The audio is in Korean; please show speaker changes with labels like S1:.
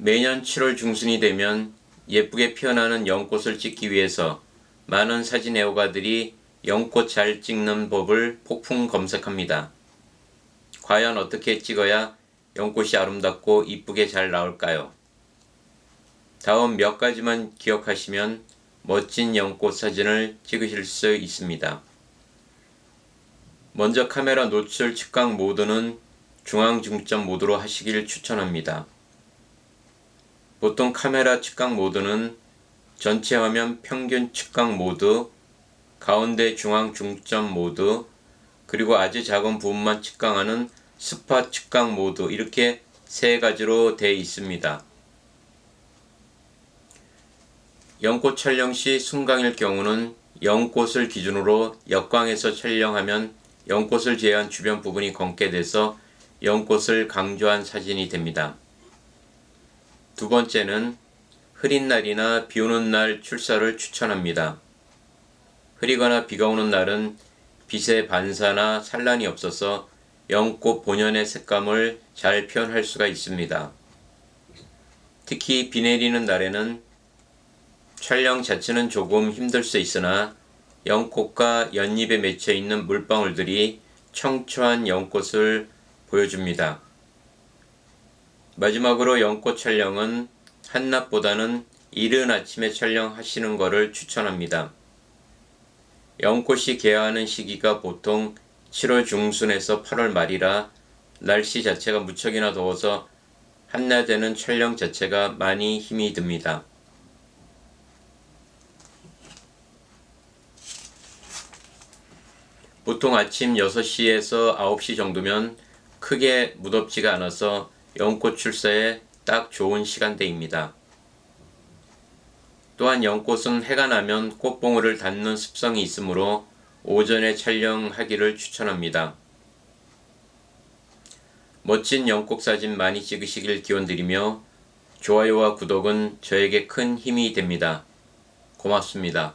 S1: 매년 7월 중순이 되면 예쁘게 피어나는 연꽃을 찍기 위해서 많은 사진 애호가들이 연꽃 잘 찍는 법을 폭풍 검색합니다. 과연 어떻게 찍어야 연꽃이 아름답고 이쁘게 잘 나올까요? 다음 몇 가지만 기억하시면 멋진 연꽃 사진을 찍으실 수 있습니다. 먼저 카메라 노출 측각 모드는 중앙 중점 모드로 하시길 추천합니다. 보통 카메라 측각 모드는 전체 화면 평균 측각 모드, 가운데 중앙 중점 모드, 그리고 아주 작은 부분만 측각하는 스팟 측각 모드 이렇게 세 가지로 되어 있습니다. 연꽃 촬영 시 순강일 경우는 연꽃을 기준으로 역광에서 촬영하면 연꽃을 제외한 주변 부분이 검게 돼서 연꽃을 강조한 사진이 됩니다. 두 번째는 흐린 날이나 비 오는 날 출사를 추천합니다. 흐리거나 비가 오는 날은 빛의 반사나 산란이 없어서 연꽃 본연의 색감을 잘 표현할 수가 있습니다. 특히 비 내리는 날에는 촬영 자체는 조금 힘들 수 있으나 연꽃과 연잎에 맺혀 있는 물방울들이 청초한 연꽃을 보여줍니다. 마지막으로 연꽃 촬영은 한낮보다는 이른 아침에 촬영하시는 것을 추천합니다. 연꽃이 개화하는 시기가 보통 7월 중순에서 8월 말이라 날씨 자체가 무척이나 더워서 한낮에는 촬영 자체가 많이 힘이 듭니다. 보통 아침 6시에서 9시 정도면 크게 무덥지가 않아서 연꽃 출사에 딱 좋은 시간대입니다. 또한 연꽃은 해가 나면 꽃봉오리를 닫는 습성이 있으므로 오전에 촬영하기를 추천합니다. 멋진 연꽃 사진 많이 찍으시길 기원드리며 좋아요와 구독은 저에게 큰 힘이 됩니다. 고맙습니다.